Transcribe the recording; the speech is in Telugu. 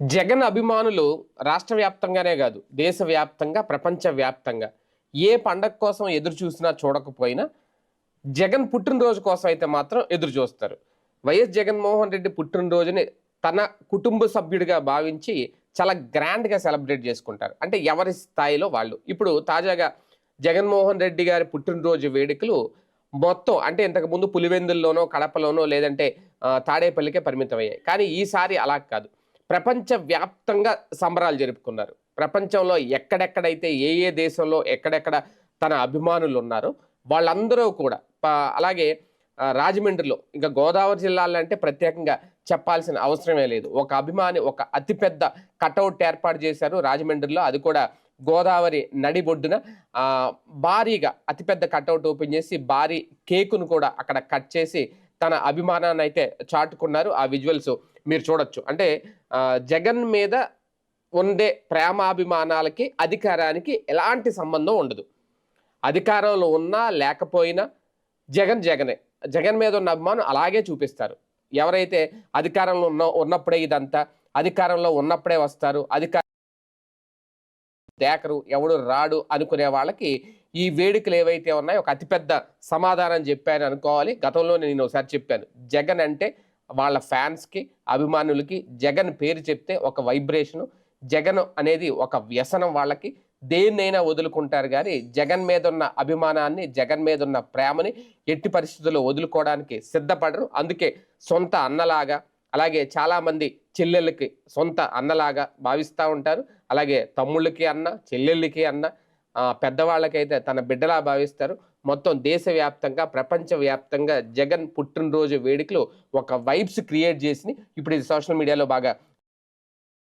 జగన్ అభిమానులు రాష్ట్ర వ్యాప్తంగానే కాదు దేశవ్యాప్తంగా ప్రపంచవ్యాప్తంగా ఏ పండగ కోసం ఎదురు చూసినా చూడకపోయినా జగన్ పుట్టినరోజు కోసం అయితే మాత్రం ఎదురు చూస్తారు. వైఎస్ జగన్మోహన్ రెడ్డి పుట్టినరోజుని తన కుటుంబ సభ్యుడిగా భావించి చాలా గ్రాండ్గా సెలబ్రేట్ చేసుకుంటారు. అంటే ఎవరి స్థాయిలో వాళ్ళు. ఇప్పుడు తాజాగా జగన్మోహన్ రెడ్డి గారి పుట్టినరోజు వేడుకలు మొత్తం అంటే ఇంతకుముందు పులివెందుల్లోనో కడపలోనో లేదంటే తాడేపల్లికే పరిమితమయ్యాయి. కానీ ఈసారి అలా కాదు. ప్రపంచవ్యాప్తంగా సంబరాలు జరుపుకున్నారు. ప్రపంచంలో ఎక్కడెక్కడైతే ఏ ఏ దేశంలో ఎక్కడెక్కడ తన అభిమానులు ఉన్నారో వాళ్ళందరూ కూడా అలాగే రాజమండ్రిలో ఇంకా గోదావరి జిల్లాలో అంటే ప్రత్యేకంగా చెప్పాల్సిన అవసరమే లేదు. ఒక అభిమాని ఒక అతిపెద్ద కటౌట్ ఏర్పాటు చేశారు రాజమండ్రిలో. అది కూడా గోదావరి నడిబొడ్డున బొడ్డున భారీగా అతిపెద్ద కటౌట్ ఓపెన్ చేసి భారీ కేకును కూడా అక్కడ కట్ చేసి తన అభిమానాన్ని అయితే చాటుకున్నారు ఆ విజువల్స్ మీరు చూడొచ్చు. అంటే జగన్ మీద ఉండే ప్రేమాభిమానాలకి అధికారానికి ఎలాంటి సంబంధం ఉండదు. అధికారంలో ఉన్నా లేకపోయినా జగన్ జగనే. జగన్ మీద ఉన్న అభిమానం అలాగే చూపిస్తారు. ఎవరైతే అధికారంలో ఉన్న ఉన్నప్పుడే ఇదంతా అధికారంలో ఉన్నప్పుడే వస్తారు అధికార దేకరు ఎవడు రాడు అనుకునే వాళ్ళకి ఈ వేడుకలు ఏవైతే ఉన్నాయో ఒక అతిపెద్ద సమాధానం చెప్పాను అనుకోవాలి. గతంలో నేను ఒకసారి చెప్పాను. జగన్ అంటే వాళ్ళ ఫ్యాన్స్కి అభిమానులకి జగన్ పేరు చెప్తే ఒక వైబ్రేషను జగన్ అనేది ఒక వ్యసనం వాళ్ళకి. దేన్నైనా వదులుకుంటారు కానీ జగన్ మీద ఉన్న అభిమానాన్ని జగన్ మీద ఉన్న ప్రేమని ఎట్టి పరిస్థితుల్లో వదులుకోవడానికి సిద్ధపడరు. అందుకే సొంత అన్నలాగా అలాగే చాలామంది చెల్లెళ్ళకి సొంత అన్నలాగా భావిస్తూ ఉంటారు. అలాగే తమ్ముళ్ళకి అన్న చెల్లెళ్ళకి అన్న పెద్దవాళ్ళకైతే తన బిడ్డలా భావిస్తారు. మొత్తం దేశవ్యాప్తంగా ప్రపంచవ్యాప్తంగా జగన్ పుట్టినరోజు వేడుకలు ఒక వైబ్స్ క్రియేట్ చేసి ఇప్పుడు ఇది సోషల్ మీడియాలో బాగా